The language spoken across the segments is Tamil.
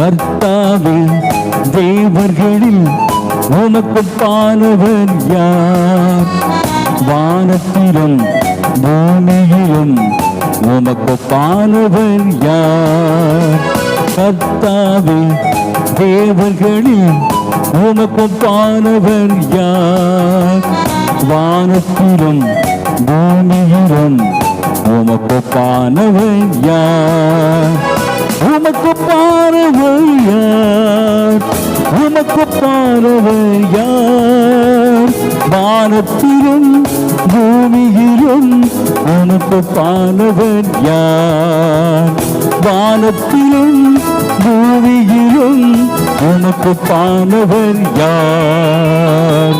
கர்த்தாவே தேவர்களில் உனக்கு பாலவர் யார்? வானத்திலும் பூமியிலும் உமக்கு பாலவர் யார்? கர்த்தாவே தேவர்களில் உமக்கு பாலவர் யார்? வானத்திலும் பூமியிலும் உமக்கு பாலவர் யார்? உமக்கு பானவர் யார் உமக்கு பானவர் யார் வானத்திலும் பூமியிலும் உனக்கு பானவர் யார் வானத்திலும் பூமியிலும் உனக்கு பானவர் யார்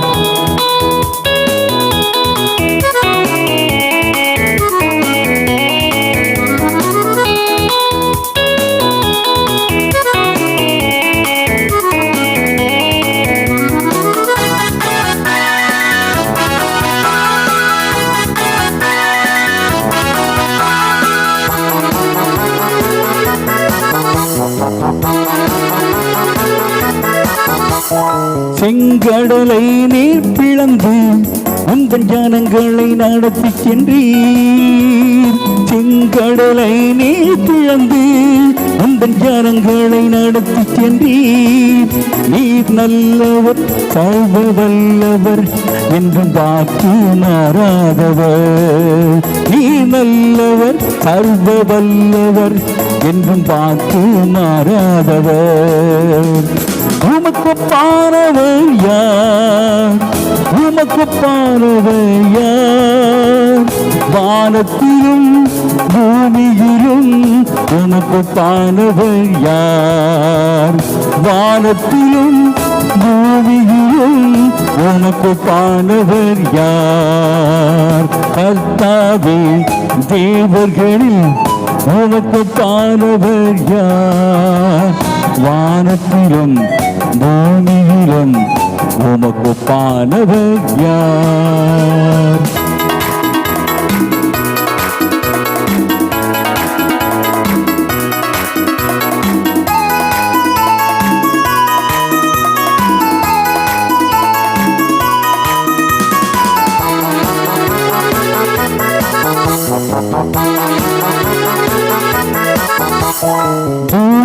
செங்கடலை நீர் பிளந்து உந்தன் ஜனங்களை நடத்தி சென்றீர். செங்கடலை நீர் பிளந்து உந்தன் ஜனங்களை நடத்தி சென்றீர். நீர் நல்லவர் சர்வ வல்லவர் என்றும் வாக்கு மாறாதவர். நீர் நல்லவர் சர்வ வல்லவர் என்றும் வாக்கு மாறாதவர். உமக்கு பாரவர் உமக்கு பாரவர் வானத்திலும் பூமியிலும் உனக்கு பானவர் யார்? வானத்திலும் பூமியிலும் உனக்கு பானவர் யார்? கர்த்தாவே தேவர்களில் உனக்கு பானவர் யார்? வானத்திலும் பூமியிலும் உமக்கு பானவர் யார்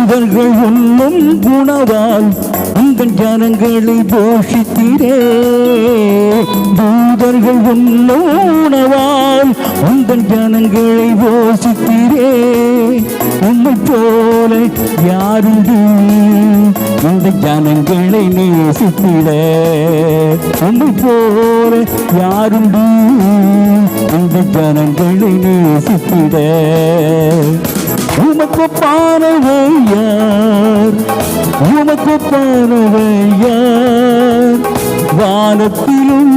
தூதர்கள் உண்ணும் குணவால் உங்கள் ஜனங்களை போஷித்தீரே. தூதர்கள் உண்ணும் உணவால் உங்கள் ஜனங்களை போஷித்தீரே. உண்மை போல யாருண்டு இந்த ஜனங்களை நேசித்திட உண்மை போல யாருண்டு இந்த ஜனங்களை நேசித்திட உமக்கு பானவையார் உமக்கு பானவையார் வானத்திலும்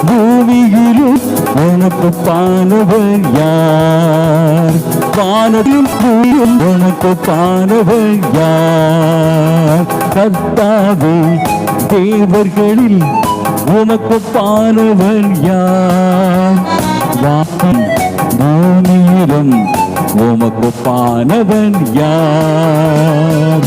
பூமியிலும் உனக்கு பானவர் யார்? வானத்திலும் பூமியும் உனக்கு பானவர் யார்? கர்த்தாவே தேவர்களில் உனக்கு பானவர் யார்? வானம் பூமியிலும் உமக்கு பானவன் யார்